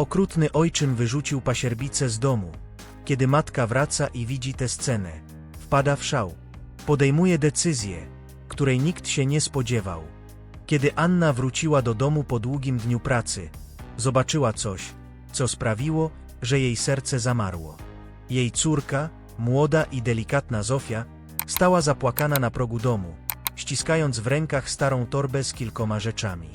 Okrutny ojczym wyrzucił pasierbicę z domu. Kiedy matka wraca i widzi tę scenę, wpada w szał. Podejmuje decyzję, której nikt się nie spodziewał. Kiedy Anna wróciła do domu po długim dniu pracy, zobaczyła coś, co sprawiło, że jej serce zamarło. Jej córka, młoda i delikatna Zofia, stała zapłakana na progu domu, ściskając w rękach starą torbę z kilkoma rzeczami.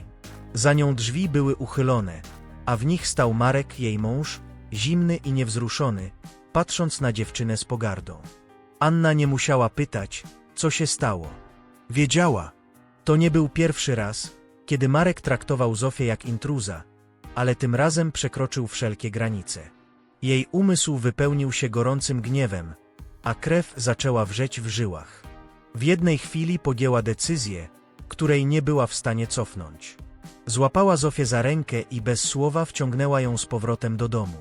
Za nią drzwi były uchylone, a w nich stał Marek, jej mąż, zimny i niewzruszony, patrząc na dziewczynę z pogardą. Anna nie musiała pytać, co się stało. Wiedziała. To nie był pierwszy raz, kiedy Marek traktował Zofię jak intruza, ale tym razem przekroczył wszelkie granice. Jej umysł wypełnił się gorącym gniewem, a krew zaczęła wrzeć w żyłach. W jednej chwili podjęła decyzję, której nie była w stanie cofnąć. Złapała Zofię za rękę i bez słowa wciągnęła ją z powrotem do domu.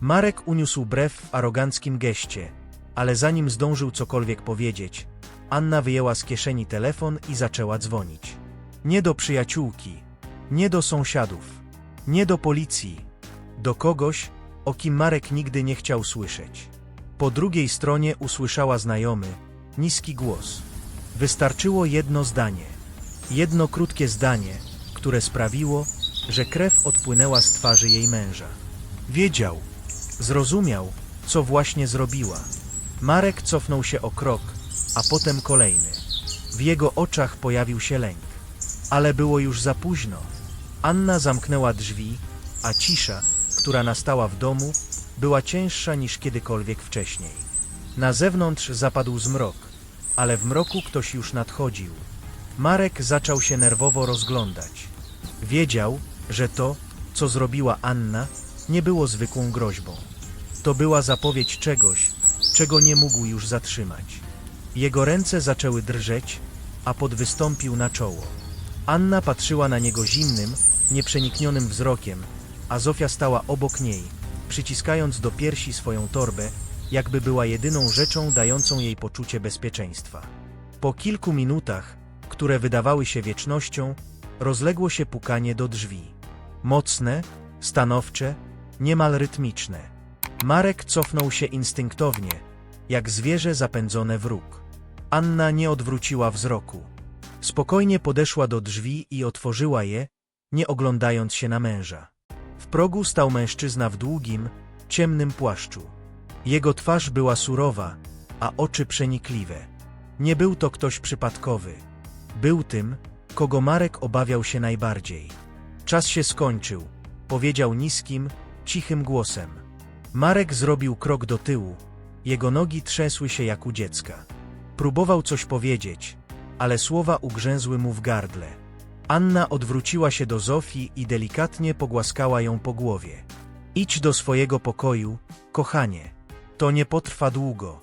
Marek uniósł brew w aroganckim geście, ale zanim zdążył cokolwiek powiedzieć, Anna wyjęła z kieszeni telefon i zaczęła dzwonić. Nie do przyjaciółki, nie do sąsiadów, nie do policji, do kogoś, o kim Marek nigdy nie chciał słyszeć. Po drugiej stronie usłyszała znajomy, niski głos. Wystarczyło jedno zdanie. Jedno krótkie zdanie, które sprawiło, że krew odpłynęła z twarzy jej męża. Wiedział, zrozumiał, co właśnie zrobiła. Marek cofnął się o krok, a potem kolejny. W jego oczach pojawił się lęk. Ale było już za późno. Anna zamknęła drzwi, a cisza, która nastała w domu, była cięższa niż kiedykolwiek wcześniej. Na zewnątrz zapadł zmrok, ale w mroku ktoś już nadchodził. Marek zaczął się nerwowo rozglądać. Wiedział, że to, co zrobiła Anna, nie było zwykłą groźbą. To była zapowiedź czegoś, czego nie mógł już zatrzymać. Jego ręce zaczęły drżeć, a pot wystąpił na czoło. Anna patrzyła na niego zimnym, nieprzeniknionym wzrokiem, a Zofia stała obok niej, przyciskając do piersi swoją torbę, jakby była jedyną rzeczą dającą jej poczucie bezpieczeństwa. Po kilku minutach, które wydawały się wiecznością, rozległo się pukanie do drzwi. Mocne, stanowcze, niemal rytmiczne. Marek cofnął się instynktownie, jak zwierzę zapędzone w róg. Anna nie odwróciła wzroku. Spokojnie podeszła do drzwi i otworzyła je, nie oglądając się na męża. W progu stał mężczyzna w długim, ciemnym płaszczu. Jego twarz była surowa, a oczy przenikliwe. Nie był to ktoś przypadkowy. Był tym, kogo Marek obawiał się najbardziej. Czas się skończył, powiedział niskim, cichym głosem. Marek zrobił krok do tyłu, jego nogi trzęsły się jak u dziecka. Próbował coś powiedzieć, ale słowa ugrzęzły mu w gardle. Anna odwróciła się do Zofii i delikatnie pogłaskała ją po głowie. Idź do swojego pokoju, kochanie. To nie potrwa długo.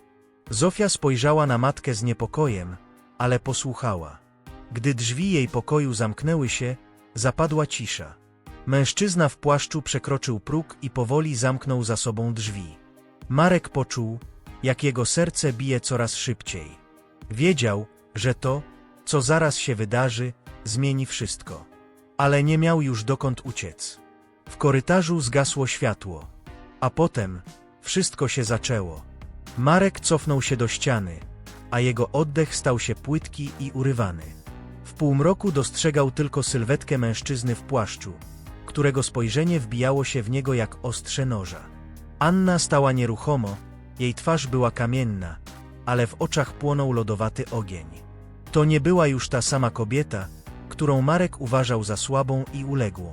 Zofia spojrzała na matkę z niepokojem, ale posłuchała. Gdy drzwi jej pokoju zamknęły się, zapadła cisza. Mężczyzna w płaszczu przekroczył próg i powoli zamknął za sobą drzwi. Marek poczuł, jak jego serce bije coraz szybciej. Wiedział, że to, co zaraz się wydarzy, zmieni wszystko. Ale nie miał już dokąd uciec. W korytarzu zgasło światło. A potem wszystko się zaczęło. Marek cofnął się do ściany, a jego oddech stał się płytki i urywany. W półmroku dostrzegał tylko sylwetkę mężczyzny w płaszczu, którego spojrzenie wbijało się w niego jak ostrze noża. Anna stała nieruchomo, jej twarz była kamienna, ale w oczach płonął lodowaty ogień. To nie była już ta sama kobieta, którą Marek uważał za słabą i uległą.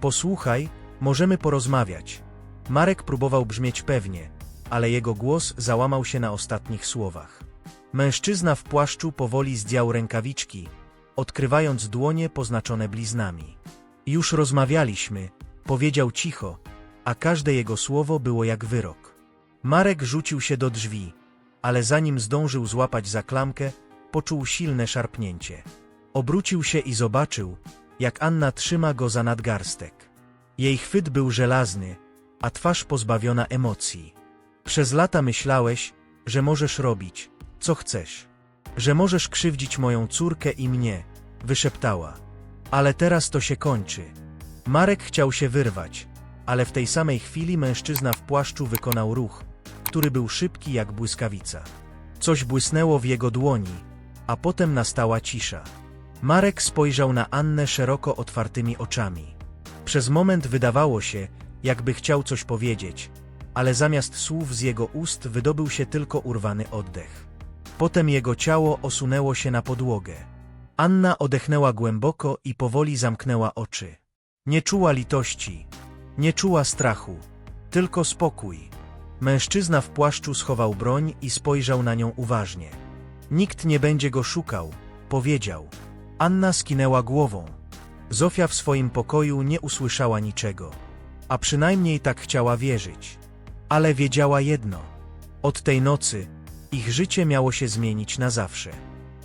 Posłuchaj, możemy porozmawiać. Marek próbował brzmieć pewnie, ale jego głos załamał się na ostatnich słowach. Mężczyzna w płaszczu powoli zdjął rękawiczki, odkrywając dłonie poznaczone bliznami. Już rozmawialiśmy, powiedział cicho, a każde jego słowo było jak wyrok. Marek rzucił się do drzwi, ale zanim zdążył złapać za klamkę, poczuł silne szarpnięcie. Obrócił się i zobaczył, jak Anna trzyma go za nadgarstek. Jej chwyt był żelazny, a twarz pozbawiona emocji. Przez lata myślałeś, że możesz robić, co chcesz. Że możesz krzywdzić moją córkę i mnie, wyszeptała. Ale teraz to się kończy. Marek chciał się wyrwać, ale w tej samej chwili mężczyzna w płaszczu wykonał ruch, który był szybki jak błyskawica. Coś błysnęło w jego dłoni, a potem nastała cisza. Marek spojrzał na Annę szeroko otwartymi oczami. Przez moment wydawało się, jakby chciał coś powiedzieć, ale zamiast słów z jego ust wydobył się tylko urwany oddech. Potem jego ciało osunęło się na podłogę. Anna odechnęła głęboko i powoli zamknęła oczy. Nie czuła litości, nie czuła strachu, tylko spokój. Mężczyzna w płaszczu schował broń i spojrzał na nią uważnie. Nikt nie będzie go szukał, powiedział. Anna skinęła głową. Zofia w swoim pokoju nie usłyszała niczego, a przynajmniej tak chciała wierzyć. Ale wiedziała jedno: od tej nocy ich życie miało się zmienić na zawsze.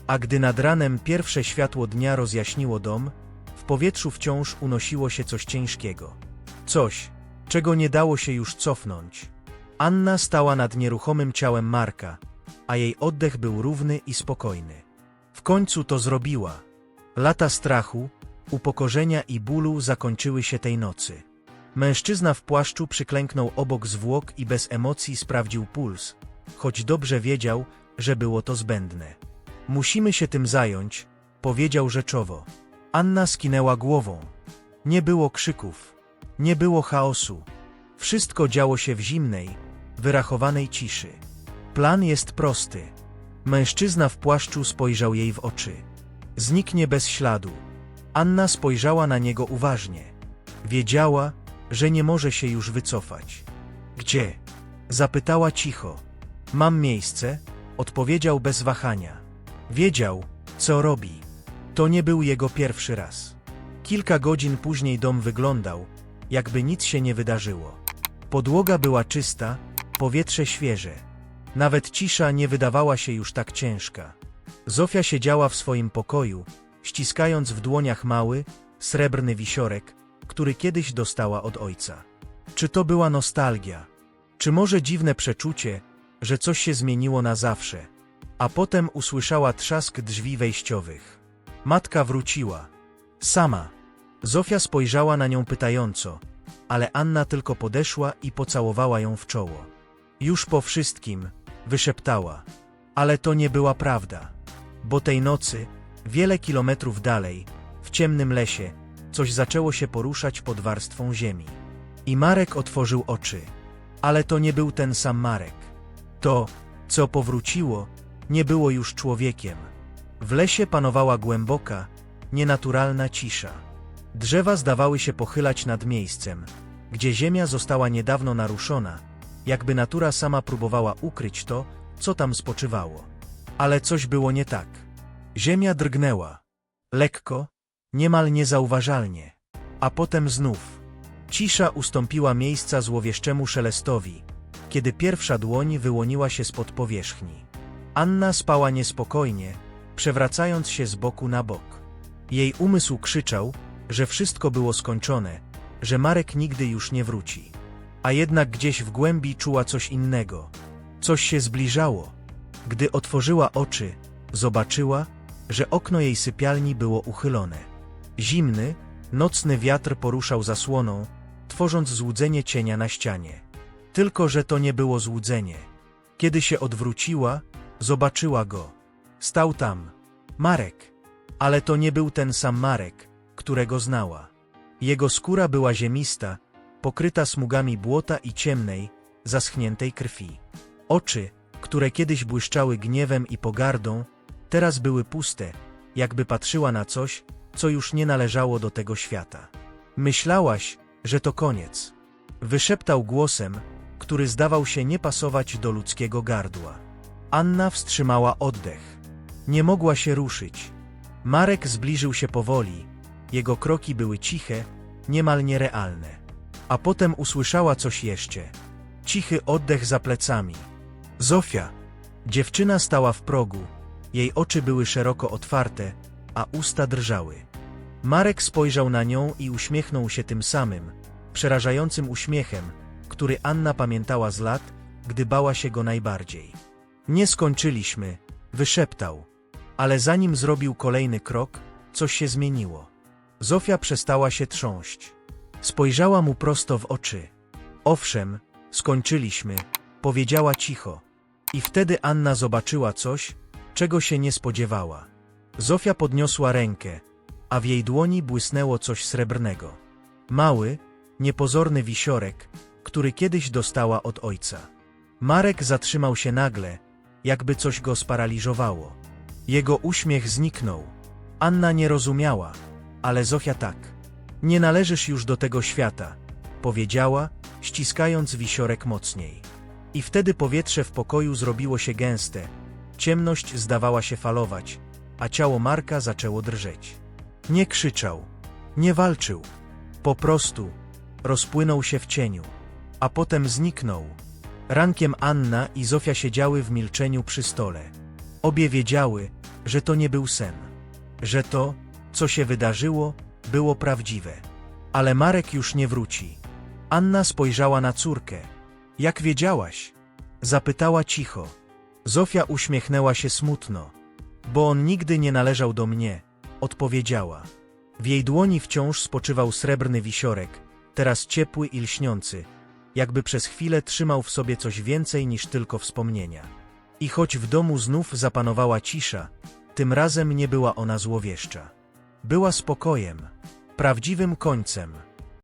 A gdy nad ranem pierwsze światło dnia rozjaśniło dom, w powietrzu wciąż unosiło się coś ciężkiego. Coś, czego nie dało się już cofnąć. Anna stała nad nieruchomym ciałem Marka, a jej oddech był równy i spokojny. W końcu to zrobiła. Lata strachu, upokorzenia i bólu zakończyły się tej nocy. Mężczyzna w płaszczu przyklęknął obok zwłok i bez emocji sprawdził puls, choć dobrze wiedział, że było to zbędne. Musimy się tym zająć, powiedział rzeczowo. Anna skinęła głową. Nie było krzyków, nie było chaosu. Wszystko działo się w zimnej, wyrachowanej ciszy. Plan jest prosty. Mężczyzna w płaszczu spojrzał jej w oczy. Zniknie bez śladu. Anna spojrzała na niego uważnie. Wiedziała, że nie może się już wycofać. Gdzie? Zapytała cicho. Mam miejsce, odpowiedział bez wahania. Wiedział, co robi. To nie był jego pierwszy raz. Kilka godzin później dom wyglądał, jakby nic się nie wydarzyło. Podłoga była czysta, powietrze świeże. Nawet cisza nie wydawała się już tak ciężka. Zofia siedziała w swoim pokoju, ściskając w dłoniach mały, srebrny wisiorek, który kiedyś dostała od ojca. Czy to była nostalgia? Czy może dziwne przeczucie, że coś się zmieniło na zawsze? A potem usłyszała trzask drzwi wejściowych. Matka wróciła. Sama. Zofia spojrzała na nią pytająco, ale Anna tylko podeszła i pocałowała ją w czoło. Już po wszystkim, wyszeptała. Ale to nie była prawda. Bo tej nocy, wiele kilometrów dalej, w ciemnym lesie, coś zaczęło się poruszać pod warstwą ziemi. I Marek otworzył oczy. Ale to nie był ten sam Marek. To, co powróciło, nie było już człowiekiem. W lesie panowała głęboka, nienaturalna cisza. Drzewa zdawały się pochylać nad miejscem, gdzie ziemia została niedawno naruszona, jakby natura sama próbowała ukryć to, co tam spoczywało. Ale coś było nie tak. Ziemia drgnęła. Lekko, niemal niezauważalnie. A potem znów. Cisza ustąpiła miejsca złowieszczemu szelestowi, kiedy pierwsza dłoń wyłoniła się spod powierzchni. Anna spała niespokojnie, przewracając się z boku na bok. Jej umysł krzyczał, że wszystko było skończone, że Marek nigdy już nie wróci. A jednak gdzieś w głębi czuła coś innego. Coś się zbliżało. Gdy otworzyła oczy, zobaczyła, że okno jej sypialni było uchylone. Zimny, nocny wiatr poruszał zasłoną, tworząc złudzenie cienia na ścianie. Tylko, że to nie było złudzenie. Kiedy się odwróciła, zobaczyła go. Stał tam. Marek. Ale to nie był ten sam Marek, którego znała. Jego skóra była ziemista, pokryta smugami błota i ciemnej, zaschniętej krwi. Oczy, które kiedyś błyszczały gniewem i pogardą, teraz były puste, jakby patrzyła na coś, co już nie należało do tego świata. Myślałaś, że to koniec. Wyszeptał głosem, który zdawał się nie pasować do ludzkiego gardła. Anna wstrzymała oddech. Nie mogła się ruszyć. Marek zbliżył się powoli. Jego kroki były ciche, niemal nierealne. A potem usłyszała coś jeszcze. Cichy oddech za plecami. Zofia. Dziewczyna stała w progu. Jej oczy były szeroko otwarte, a usta drżały. Marek spojrzał na nią i uśmiechnął się tym samym, przerażającym uśmiechem, który Anna pamiętała z lat, gdy bała się go najbardziej. Nie skończyliśmy, wyszeptał. Ale zanim zrobił kolejny krok, coś się zmieniło. Zofia przestała się trząść. Spojrzała mu prosto w oczy. Owszem, skończyliśmy, powiedziała cicho. I wtedy Anna zobaczyła coś, czego się nie spodziewała. Zofia podniosła rękę, a w jej dłoni błysnęło coś srebrnego. Mały, niepozorny wisiorek, który kiedyś dostała od ojca. Marek zatrzymał się nagle, jakby coś go sparaliżowało. Jego uśmiech zniknął. Anna nie rozumiała, ale Zofia tak. Nie należysz już do tego świata, powiedziała, ściskając wisiorek mocniej. I wtedy powietrze w pokoju zrobiło się gęste, ciemność zdawała się falować, a ciało Marka zaczęło drżeć. Nie krzyczał, nie walczył, po prostu rozpłynął się w cieniu, a potem zniknął. Rankiem Anna i Zofia siedziały w milczeniu przy stole. Obie wiedziały, że to nie był sen, że to, co się wydarzyło, było prawdziwe. Ale Marek już nie wróci. Anna spojrzała na córkę. Jak wiedziałaś? Zapytała cicho. Zofia uśmiechnęła się smutno. Bo on nigdy nie należał do mnie, odpowiedziała. W jej dłoni wciąż spoczywał srebrny wisiorek, teraz ciepły i lśniący, jakby przez chwilę trzymał w sobie coś więcej niż tylko wspomnienia. I choć w domu znów zapanowała cisza, tym razem nie była ona złowieszcza. Była spokojem, prawdziwym końcem.